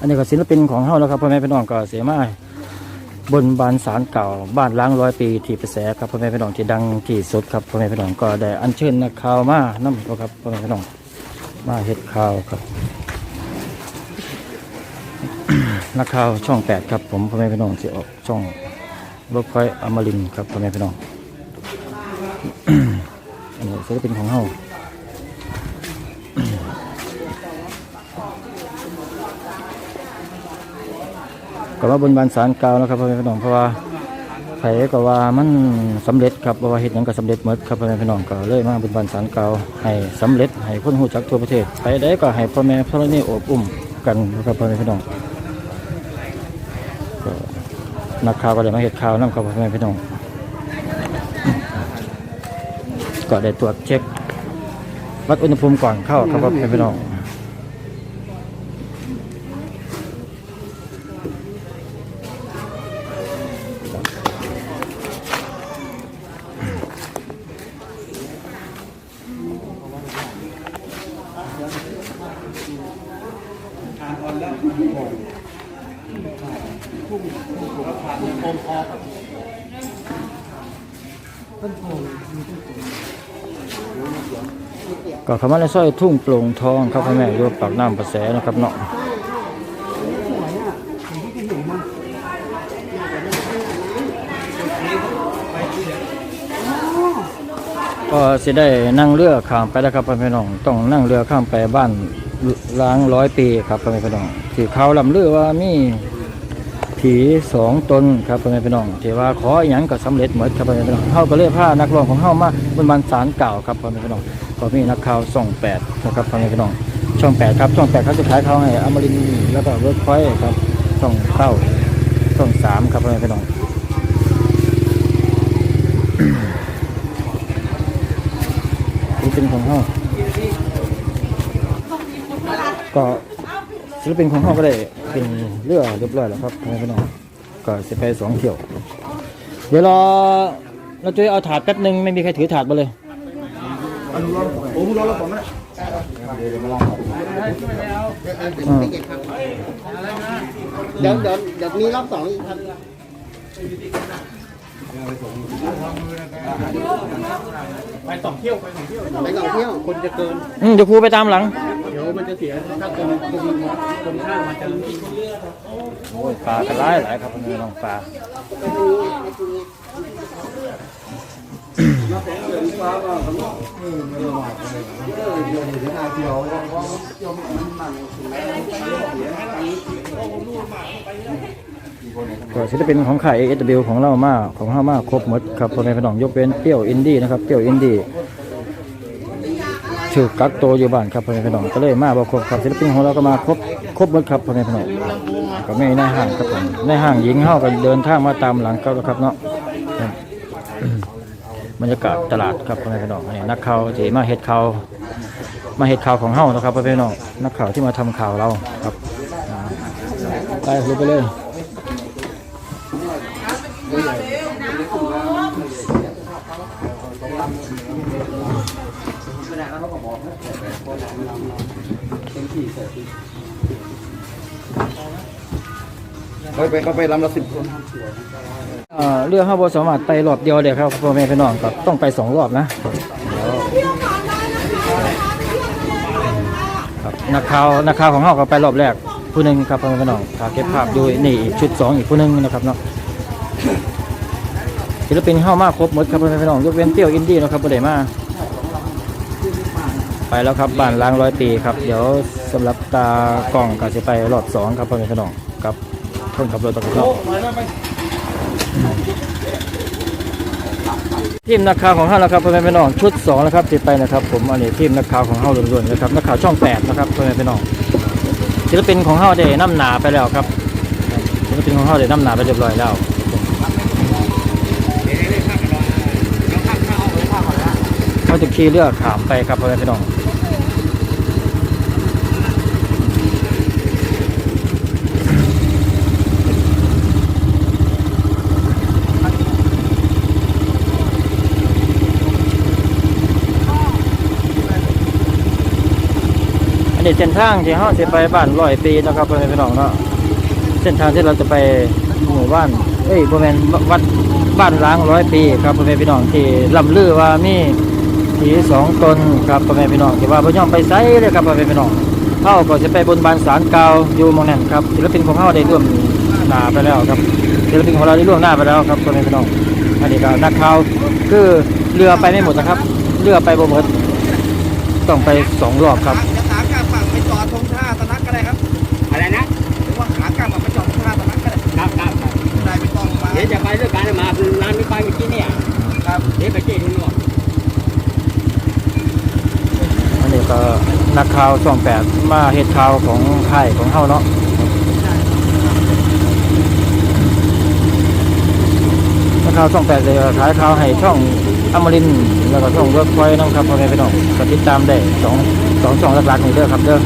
อันนี้ก็ศิลปินของเฮาแล้วครับพ่อแม่พี่น้องก็เสียมาบนบานสารเก่าบ้านล้างร้อยปีที่ประแสครับพ่อแม่พี่น้องที่ดังที่สุดครับพ่อแม่พี่น้องก็ได้อัญเชิญนักข่าวมานํครับพ่อแม่พี่น้องมาเฮ็ดข่าวครับนักข่าวช่องแปดครับผมพ่อแม่พี่น้องสิออกช่องรถไฟอมรินครับพ่อแม่พี่น้องอันนี้ศิลปินของเฮา ก็ว่าบนบานสารกล่าวนะครับพ่อแม่พี่น้องเพราะว่าไผก็ว่ามันสำเร็จครับเพราะว่าเฮ็ดหยังก็สำเร็จหมดครับพ่อแม่พี่น้องก็เลยมาบนบานสารกล่าวให้สำเร็จให้คนรู้จักทั่วประเทศไปได้ก็ให้พ่อแม่พ่อนี่อบอุ้มกันนะครับพ่อแม่พี่น้องก็นักข่าวก็ได้มาเฮ็ดข่าวนํครับพ่อแม่พี่น้องก็ได้ตรวจเช็ควัดอุณหภูมิก่อนเข้าครับพ่อแม่พี่น้อง ก็คำว่าในซอยทุ่งโปร่งทองครับพ่อแม่อยู่ปากน้ำประแสนะครับเนาะก็สิได้นั่งเรือข้ามไปแล้วครับพ่อแม่น้องต้องนั่งเรือข้ามไปบ้าน ล้างร้อยปีครับพ่อแม่พี่น้องที่เขาลำเรือว่ามีผีสองตนครับพ่อแม่พี่น้องที่ว่าขออหย่างก็สำเร็จหมดครับพ่อแม่พี่น้องเฮาก็เลยพานักร้องของเฮามาบนบานศาลเก่าครับพ่อแม่พี่น้องก็มีนักข่าวส่องแปดนะครับพ่อแม่พี่น้องช่องแปดครับช่องแปดเขาจะขายเขาให้อมรินทร์แล้วก็เวิร์กพอยต์ครับช่องเก้าช่องสามครับพ่อแม่พี่น้องศิลปินของเขา ก็ศิลปินของเขาก็ได้เป็นเรือเรียบร้อยแล้วครับพี่น้องก็จะไปสองเที่ยว เดี๋ยวรอเราจะเอาถาดแป๊บหนึ่งไม่มีใครถือถาดมาเลยเดี๋ยวเดี๋ยวเดี๋ยวมีรอบสองอีกครับไปสองเที่ยวไปสองเที่ยวไปสองเที่ยวคนจะเกินเดี๋ยวครูไปตามหลัง ยวมันจะเสียถ้าคนคนคนข้างมันจะโอ้ยปลากระไรหลายครับพี่น้องปลาก็ศิลปินของข่าย ASW ของเรามากของเรามากครบหมดครับพ่อแม่พี่น้องยกเว้นเปรี้ยวอินดี้นะครับเปรี้ยวอินดี้ ชื่อกักโตวอยู่บ้านครับพ่อแม่พี่น้องก็เลยมาบ่ครบครับศิลปินของเราก็มาครบครบหมดครับพ่อแม่พี่น้องก็ไม่ในห้างครับผมในห้างหญิงเฮาก็เดินทางมาตามหลังเขาแล้วครับเนาะบรรยากาศตลาดครับพ่อแม่พี่น้องนนี้นักข่าวที่มาเฮ็ดข่าวมาเฮ็ดข่าวของเฮานะครับพ่อแม่พี่น้องนักข่าวที่มาทำข่าวเราครับไปลุกไปเลย เขาไปเขาไปลำละสิบคนเอ่อเรือเฮาบ่สามารถไปรอบเดียวเด้ครับพ่อแม่พี่น้องครับต้องไปสองรอบนะครับนักข่าวนักข่าวของเฮาก็ไปรอบแรกผู้หนึ่งครับพ่อแม่พี่น้องถ่ายเก็บภาพอยู่นี่อีกชุดสองอีกผู้หนึ่งนะครับเนาะศิลปินเฮามาครบหมดครับพ่อแม่พี่น้องยกเว้นเตี้ยวอินดี้นะครับบ่ได้มาไปแล้วครับบ้านล้างร้อยปีครับ เดี๋ยวสำหรับตากล้องก็จะไปรอบสองครับพ่อแม่พี่น้องกับ คนขับรถตะกุกทีมนักข่าวของเฮานะครับพ่อแม่พี่น้องชุด2นะครับติดไปนะครับ ผมอันนี้ทีมนักข่าวของเฮาล้วนๆนะครับนักข่าวช่อง8นะครับพ่อแม่พี่น้องศิลปินของเฮาได้น้ำหนาไปแล้วครับศิลปินของเฮาได้น้ำหนาไปเรียบร้อยแล้วเขาจะขี่เรือขามไปครับพ่อแม่พี่น้อง อันนี้เส้นทางที่เฮาสิไปบ้านร้อยปีนะครับพ่อแม่พี่น้องเนาะเส้นทางที่เราจะไปหมู่บ้านเอ้ยบ่แม่นวัดบ้านล้างร้อยปีครับพ่อแม่พี่น้องที่ล่ำลือว่ามีผีสองตนครับพ่อแม่พี่น้องที่ว่าบ่ยอมไปไสเลยครับพ่อแม่พี่น้องเฮาก็จะไปบนบานศาลเก่าอยู่มองนั้นครับศิลปินของเฮาได้ร่วมหน้าไปแล้วครับศิลปินของเราได้ร่วมหน้าไปแล้วครับพ่อแม่พี่น้องอันนี้ก็นักข่าวคือเรือไปไม่หมดนะครับ เรือไปบ่หมดต้องไปสองรอบครับ ดี๋ยวจะไปด้วยกันมาคือร้านไม่ไปเมื่อกี้เนี่ยครับเดี๋ยวไปเจ๊ดูหน่อยอันนี้ก็นักข่าวช่องแปดมาเฮ็ดข่าวของค่ายของเฮาเนาะนักข่าวช่องแปดเลยขายข่าวให้ช่องอมรินทร์แล้วก็ช่องเวิร์กพอยต์นะครับพ่อแม่พี่น้องก็ติดตามได้สองสองช่องหลักๆนี่เด้อครับเด้อ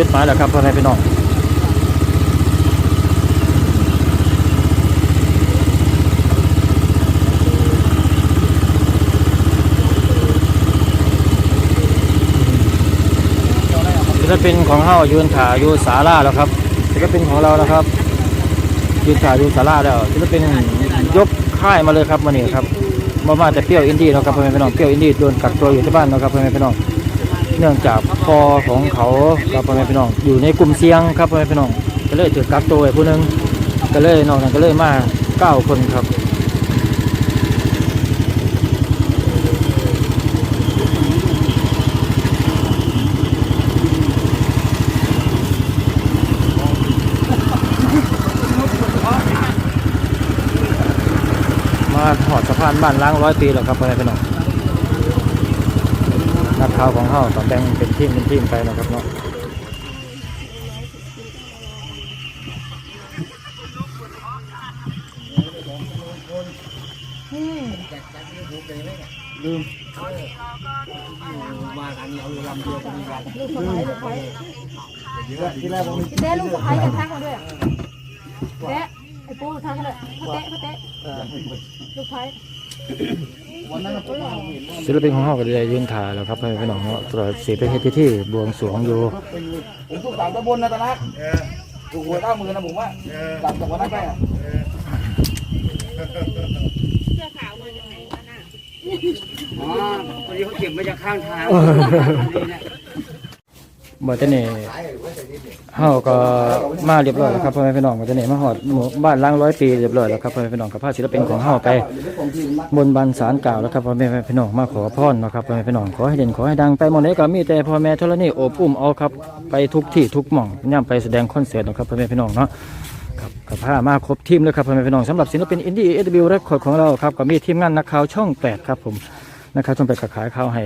จุดหมายแล้วครับพ่อแม่พี่น้องศิลปินของเฮายืนถ่ายอยู่ศาลาแล้วครับศิลปินของเรานะครับยืนถ่ายอยู่ศาลาแล้วศิลปินยกค่ายมาเลยครับมานี่ครับมามาแต่เปรี้ยวอินดี้นะครับพ่อแม่พี่น้องเปรี้ยวอินดี้โดนกักตัวอยู่ที่บ้านนะครับพ่อแม่พี่น้อง เนื่องจากพอของเขาครับพ่อแม่พี่น้อง อยู่ในกลุ่มเสี่ยงครับพ่อแม่พี่น้องก็เลยถูกกักตัวไว้ผู้หนึงก็เลยนอกนั้นก็เลยมาเก้าคนครับมาถอดสะพานบ้านล้างร้อยปีแล้วครับพ่อแม่พี่น้อง นักข่าวของเขาต้องแบ่งเป็นทีมเป็นทีมไปนะครับเนาะลืมที่แรกผมเต้ลูกสะพ้ายกันทักมาด้วยอะเต้ไอ้ปูทักมาด้วยพ่อเต้พ่อเต้ลูกสะพ้าย วันนั้นผมเห็นศิลปินของเขาก็ได้ยืนถ่ายแล้วครับให้พี่น้องเนาะตรวจสีไปเฮ็ดพิธีบวงสรวงอยู่ผมถูกสามตะบนนะตะนักถูกหวยเก้าหมื่นนะผมว่าหลับจากวันนั้นไปอะอ๋อพอดีเขาเก็บมาจากข้างทาง บ่ตอนนี้เฮาก็มาเรียบร้อยแล้วครับพ่อแม่พี่น้องบ่ตอนนี้มาฮอดหมู่บ้านล้างร้อยปีเรียบร้อยแล้วครับพ่อแม่พี่น้องกับพาศิลปินของเฮาไป บนบันสารกล่าวแล้วครับพ่อแม่พี่น้องมาขอพรเนาะครับพ่อแม่พี่น้องขอให้เด่นขอให้ดังไปหมดเลยก็มีแต่พ่อแม่ธรณีโอบอุ้มเอาครับไปทุกที่ทุกหม่องย่ำไปแสดงคอนเสิร์ตเนาะครับพ่อแม่พี่น้องเนาะ ครับกับผ้ามาครบทีมเลยครับพ่อแม่พี่น้องสำหรับศิลปินอินดี้เอวิวเรคคอร์ดของเราครับก็มีทีมงานนักข่าวช่องแปดครับผมนักข่าวช่องแปดก็ขายข่าวให้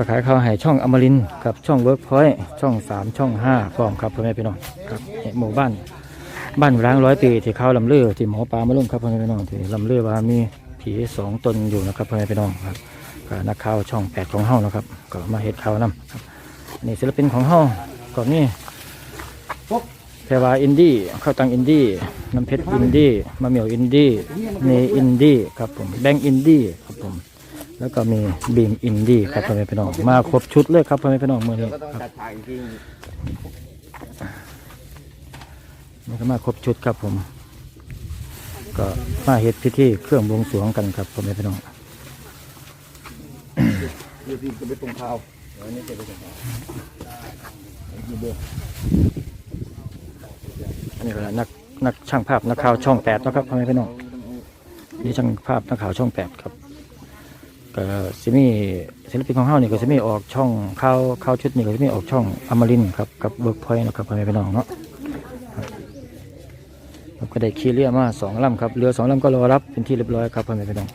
ก็ขายข่าวให้ช่องอมรินทร์ครับช่องเวิร์กพอยต์ช่องสามช่องห้าพร้อมครับพ่อแม่พี่น้องครับหมู่บ้านบ้านร้างร้อยปีที่เขาลำเลือที่หมอปลามาลงครับพ่อแม่พี่น้องที่ลำเลือว่ามีผีสองตนอยู่นะครับพ่อแม่พี่น้องครับก็นักข่าวช่องแปดของเฮานะครับก็มาเฮ็ดข่าวนํครับอันนี่ศิลปินของเฮาก็มีแพรวาอินดี้ข้าวตังอินดี้น้ำเพชรอินดี้มะเหมียวอินดี้เนอินดี้ครับผมแบงค์อินดี้ครับผม แล้วก็มีบีมอินดี้ครับพ่อแม่พี่น้องมาครบชุดเลยครับพ่อแม่พี่น้องมือนี้ก็ต้องครับจัดฉากจริงมันก็มาครบชุดครับผม ก็มาเฮ็ดพิธีเครื่องบวงสรวงกันครับพ่อแม่พี่น้องเดี๋ยวพี่จะไปตรงเท้าอันนี้ก็นักนักช่างภาพนักข่าวช่องแปดนะครับพ่อแม่พี่น้องนี่ช่างภาพนักข่าวช่องแปดครับ ก็สิมีศิลปินของเฮานี่ก็สิมีออกช่องข่าวข่าวชุดนี้ก็สิมีออกช่องอมรินครับกับเบิร์กพอยต์นะครับพ่อแม่พี่น้องเนาะครับครับก็ได้ขี่เรือมาสองลำครับเรือสองลำก็รอรับเป็นที่เรียบร้อยครับพ่อแม่พี่น้อง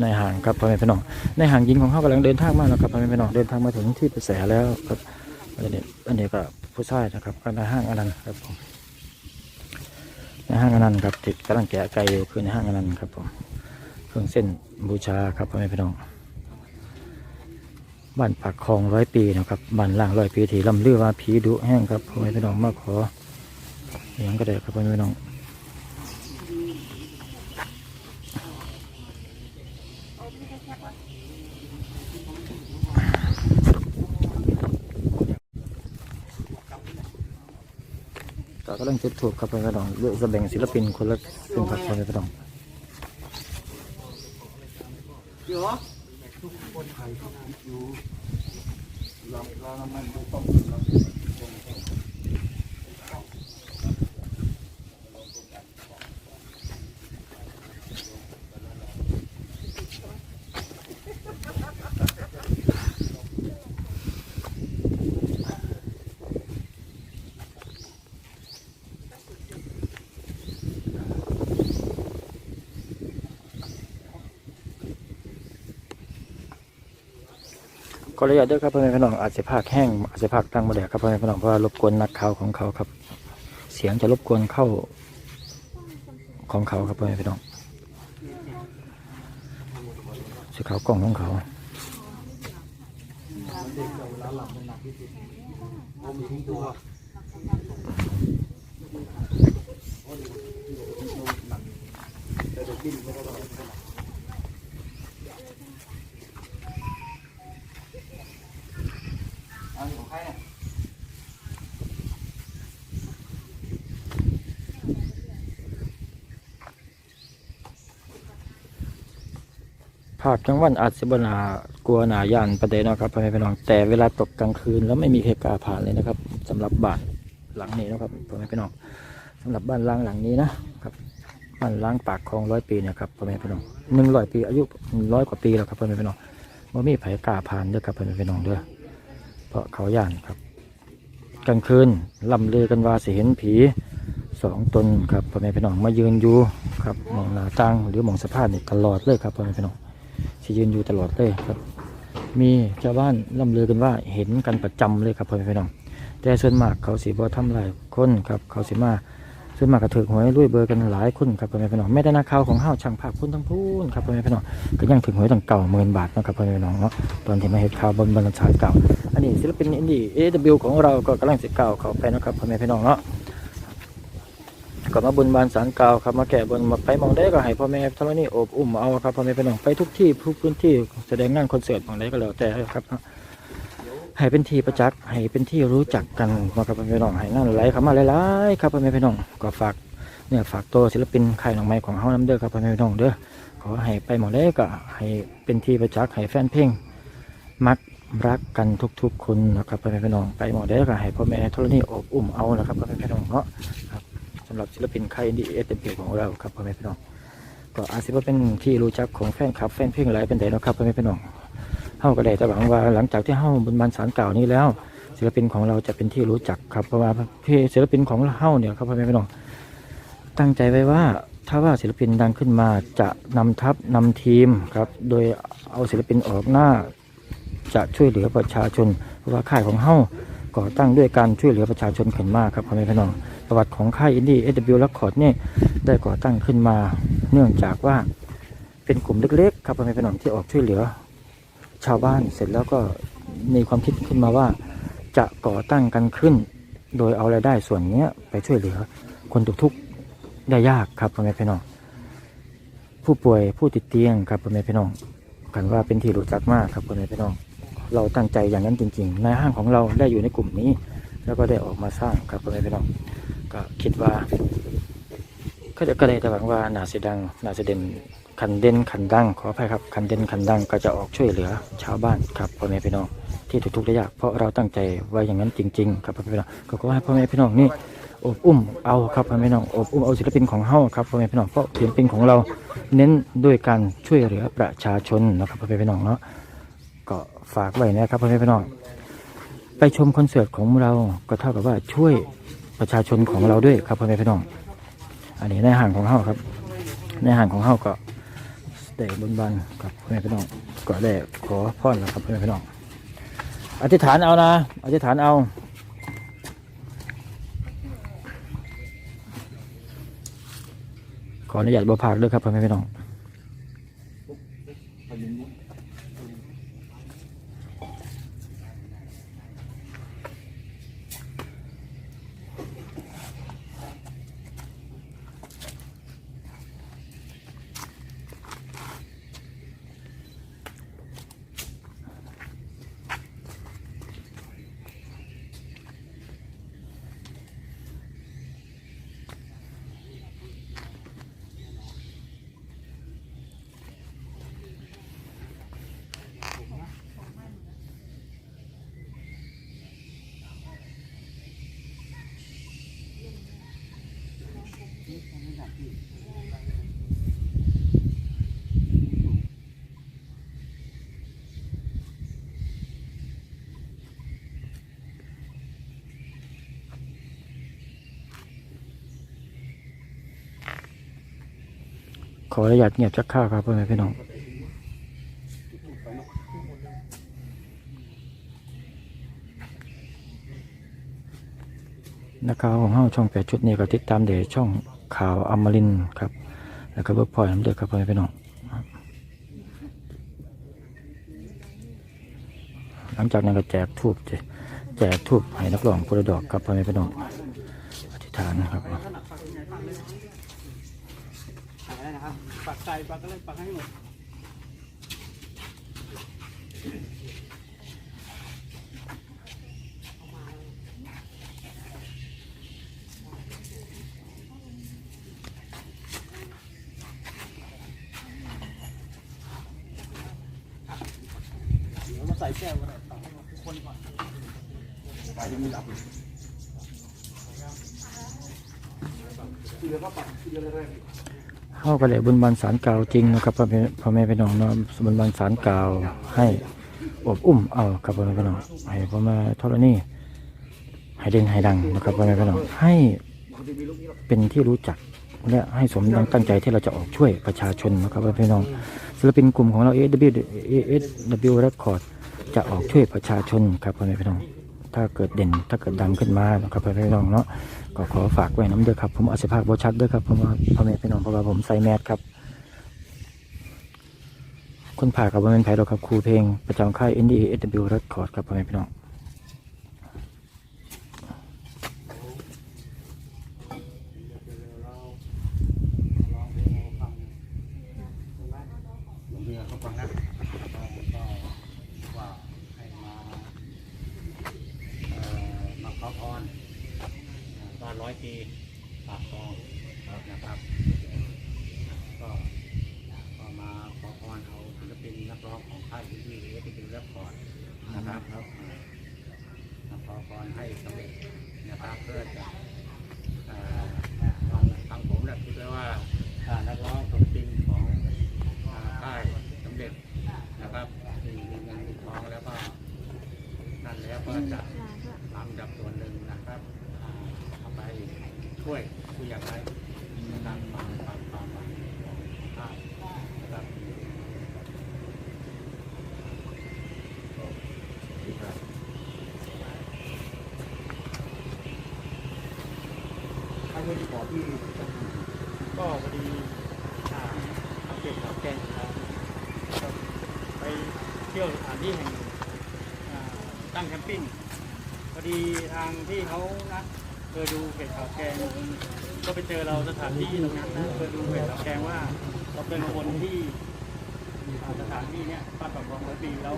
ในห่างครับพ่อแม่พี่น้องในห่างยิงของเขากำลังเดินทางมาแล้วครับพ่อแม่พี่น้องเดินทางมาถึงที่ประแสแล้วครับอันนี้อันนี้ก็ผู้ชายนะครับก็ในห้างอันนั้นครับผม ห้างอนันต์ครับติดกำลังแกะไก่อยู่คือในห้างอนันต์ครับผมเครื่องเส้นบูชาครับพ่อแม่พี่น้องบ้านปากคลองร้อยปีนะครับบ้านล่างร้อยปีที่ลำลือว่าผีดุแห้งครับพ่อแม่พี่น้องมาขออหย่างก็ได้ครับพ่อแม่พี่น้อง ก็กำลังจุดถูกครับพ่อนพี่น้องเลือกจะแบ่งศิลปินคนละครึ่งครับพ่อแม่พี่น้อง ออนุญาตด้วยครับพ่อแม่พี่น้องอาจจะภาคแห้งอาจจะภาคตั้งมาแดดครับพ่อแม่พี่น้องเพราะว่ารบกวนนักข่าวของเขาครับ เสียงจะรบกวนเข้าของเขาครับพ่อแม่พี่น้องสีขาวกล้องของเขา ภาคกลางวันอาจจะบนากลัวหนาย่านประเด็นนะครับพ่อแม่พี่น้องแต่เวลาตกกลางคืนแล้วไม่มีใครกล้าผ่านเลยนะครับสำหรับบ้านหลังนี้นะครับพ่อแม่พี่น้องสำหรับบ้านล้างหลังนี้นะครับบ้านล้างปากคลองร้อยปีนี่ยครับพ่อแม่พี่น้องหนึ่งร้อยปีอายุร้อยกว่าปีแล้วครับพ่อแม่พี่น้องว่ามีไผกล้าผ่านเด้อครับพ่อแม่พี่น้องเด้อ เพราะเขาย่านครับกลางคืนล่ำลือกันว่าสิเห็นผีสองตนครับพ่อแม่พี่น้องมายืนอยู่ครับมองหน้าต่างหรือมองสะพานนี่ตลอดเลยครับพ่อแม่พี่น้องสิยืนอยู่ตลอดเลยครับ มีชาวบ้านล่ำลือกันว่าเห็นกันประจำเลยครับพ่อแม่พี่น้องแต่ส่วนมากเขาสีบ่ทำลายคนครับเขาสีมาส่วนมากกระเถือหวยรวยเบอร์กันหลายคนครับพ่อแม่พี่น้องไม่ได้นักข่าวของห้าวช่างภาพคนทั้งพูนครับพ่อแม่พี่น้องก็ยังถึงหวยตั้งเก่าหมื่นบาทนะครับพ่อแม่พี่น้องเนาะตอนที่มาเห็นข่าวบนบรรทัดเก่า อันนี้ศิลปินอินดี้ AW ของเราก็กำลังสิเก่าเขาไปนะครับพ่อแม่พี่น้องเนาะก็มาบุญบานสารเก่าครับมาแก่บนมาไปมองได้ก็ให้พ่อแม่ธรณีโอบอุ้มเอาครับพ่อแม่พี่น้องไปทุกที่ทุกพื้นที่แสดงงานคอนเสิร์ตมองได้ก็แล้วแต่ครับเนาะให้เป็นที่ประจักษ์ให้เป็นที่รู้จักกันนะครับพ่อแม่พี่น้องให้งานไหลเข้ามาหลายๆครับพ่อแม่พี่น้องก็ฝากเนี่ยฝากตัวศิลปินค่ายหนองไม้ของเฮาน้ำเด้อครับพ่อแม่พี่น้องเด้อขอให้ไปหมดเลยก็ให้เป็นที่ประจักษ์ให้แฟนเพลงมัก รักกันทุกๆคนนะครับพ่อแม่พี่น้องไปหมดเลยก็ให้พ่อแม่ธรณีโอบอุ้มเอานะครับพ่อแม่พี่น้องเนาะครับสำหรับศิลปินค่ายดีเอสเอ็มพีของเราครับพ่อแม่พี่น้องก็อาจจะว่าเป็นที่รู้จักของแฟนคลับแฟนเพลงหลายเป็นแต่นาะครับพ่อแม่พี่น้องเฮาก็ได้แต่หวังว่าหลังจากที่เฮาบนบานสารเก่านี้แล้ว ศิลปินของเราจะเป็นที่รู้จักครับเพราะว่าพี่ศิลปินของเฮาเนี่ยครับพ่อแม่พี่น้องตั้งใจไว้ว่าถ้าว่าศิลปินดังขึ้นมาจะนำทัพนำทีมครับ โดยเอาศิลปินออกหน้า จะช่วยเหลือประชาชนเพราะว่าค่ายของเฮาก่อตั้งด้วยการช่วยเหลือประชาชนขึ้นมากครับพ่อแม่พี่น้องประวัติของค่ายอินดี้เอ w และคอร์ดนี่ได้ก่อตั้งขึ้นมา เนื่องจากว่าเป็นกลุ่มเล็กๆครับพ่อแม่พี่น้องที่ออกช่วยเหลือ ชาวบ้านเสร็จแล้วก็มีความคิดขึ้นมาว่า จะก่อตั้งกันขึ้น โดยเอารายได้ส่วนนี้ไปช่วยเหลือ คนทุกทุกข์ได้ยากครับพ่อแม่พี่น้องผู้ป่วยผู้ติดเตียงครับพ่อแม่พี่น้องกันว่าเป็นที่รู้จักมากครับพ่อแม่พี่น้อง เราตั้งใจอย่างนั้นจริงๆ ในห้างของเราได้อยู่ในกลุ่มนี้ แล้วก็ได้ออกมาสร้างครับพ่อแม่พี่น้องก็คิดว่าก็จะก็ได้แต่หวังว่านาเสดังนาเสเด่นคันเด่นคันดังขออภัยครับคันเด่นคันดังก็จะออกช่วยเหลือชาวบ้านครับพ่อแม่พี่น้องที่ทุกข์ๆได้ยากเพราะเราตั้งใจไว้อย่างนั้นจริง ๆ ครับพ่อแม่พี่น้องก็ขอให้พ่อแม่พี่น้องนี่อบอุ้มเอาครับพ่อแม่พี่น้องอบอุ้มเอาศิลปินของเฮาครับพ่อแม่พี่น้องเพราะศิลปินของเราเน้นด้วยการช่วยเหลือประชาชนนะครับพ่อแม่พี่น้องเนาะ ก็ฝากไว้นะครับพ่อแม่พี่น้อง ไปชมคอนเสิร์ตของเราก็เท่ากับว่าช่วยประชาชนของเราด้วยครับพ่อแม่พี่น้อง อันนี้ในห่างของเฮาครับ ในห่างของเฮาก็ได้บนบานกับพ่อแม่พี่น้องก็ได้ขอพรแล้วครับพ่อแม่พี่น้อง อธิษฐานเอานะ อธิษฐานเอาขออนุญาตบพากด้วยครับพ่อแม่พี่น้อง ขออนุญาตเงียบจักข้าวครับพ่อแม่พี่น้องนักข่าวของเฮาช่องแปดชุดนี้ก็ติดตามเดี๋ยวช่องข่าวอมรินครับ แล้วก็เบิร์พอยน้ำเดือดครับพ่อแม่พี่น้องหลังจากนั้นก็แจกทูบแจกทูบให้นักร้องผู้ลดอกครับพ่อแม่พี่น้องอธิษฐานครับ ปักใจปักก็เลยปักให้หมด มาใส่แก้วก็ได้ตักให้ทุกคนก่อนไปจะมีหลับ ที่เหลือก็ปัดที่เหลือแรก เข้าก็เลยบุญบันสารกล่าวจริงนะครับพ่อแม่พ่อแม่พี่น้องเนาะบุญบันสารกล่าวให้อบอุ้มเอาครับพ่อแม่พี่น้องให้พ่อแม่ธรณีให้เด่นให้ดังนะครับพ่อแม่พี่น้องให้เป็นที่รู้จักและให้สมดังตั้งใจที่เราจะออกช่วยประชาชนนะครับพ่อแม่พี่น้องศิลปินกลุ่มของเรา AW ASW Record จะออกช่วยประชาชนครับพ่อแม่พี่น้องถ้าเกิดเด่นถ้าเกิดดังขึ้นมานะครับพ่อแม่พี่น้องเนาะ ก็ขอฝากไว้น้ำเด้อครับ ผมอาศิภาคบชัดเด้วยครับเพราะว่าพ่อแม่พี่น้องเพราะว่าผมใส่แมสครับคนผ่ากับว่าเป็นไผ่เราครับครูเพลงประจำค่าย NDA SW Record ครับพ่อแม่พี่น้อง เรือเขาฟังนะก็ว่าให้มาเอ่อมาขอพร บ้านร้อยปีปากคลองนะครับ ก็ก็มาขอพรเอาศิลปินนักร้องของค่ายที่ที่ที่เป็นรับก่อนนะครับครับมาขอพรให้สำเร็จนะครับเพื่อจะเอ่อทางทางผมเนี่ยคิดไว้ว่าอ่านักร้องศิลปินของ อ่าค่ายสำเร็จนะครับมีมีเงินมีทองแล้วก็นั่นแล้วก็จะนำดับส่วนหนึ่งนะครับอ่าเอาไปช่วยผู้อยากได้นะครับความความความหวังของค่ายนะครับ ใคร ไม่ได้ขอที่ก็พอดีอ่าอัปเดตข่าวแกงครับไปเที่ยวสถานที่แห่งหนึ่งอ่าตั้งแคมปิ้งพอดีทางที่เขานะเคยดูเพจข่าวแกง ก็ไปเจอเราสถานที่ตรงนั้นนะเคยดูเพจข่าวแกงว่าเราเป็นคนที่อ่าสถานที่เนี้ยบ้านปากคลองร้อยปีแล้ว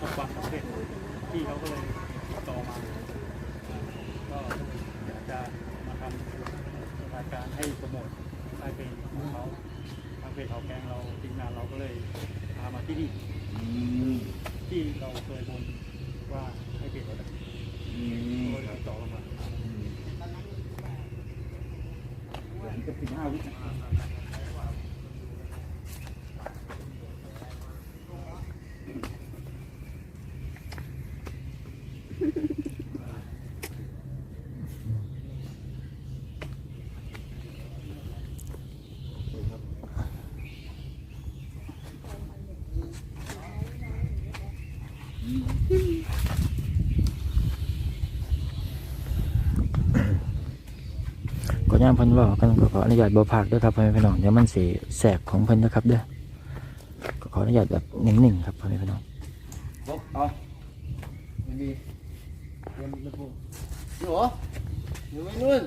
ประสบความสำเร็จที่เขาก็เลยติดต่อมา ก็อยากจะมาทำรายการให้โปรโมทรายเพลงของเขาทางเพจเขาแกงเราทีมงานเราก็เลย พามาที่นี่ที่เราเคยบนว่าให้เพจเราได้ก็เลยติดต่อเข้ามา เกือบสิบห้าวิ ก็ ย่ามเพิ่นเว่ากันก็ขออนุญาตบ่ผักด้วยครับพ่อแม่พี่น้องเดี๋ยวมันสิแสกของเพิ่นนะครับเด้อก็ขออนุญาตแบบนิ่งๆครับพ่อแม่พี่น้องบเอาไม่ดีเตรียมระบบนี่หรออยู่ไม่นู่น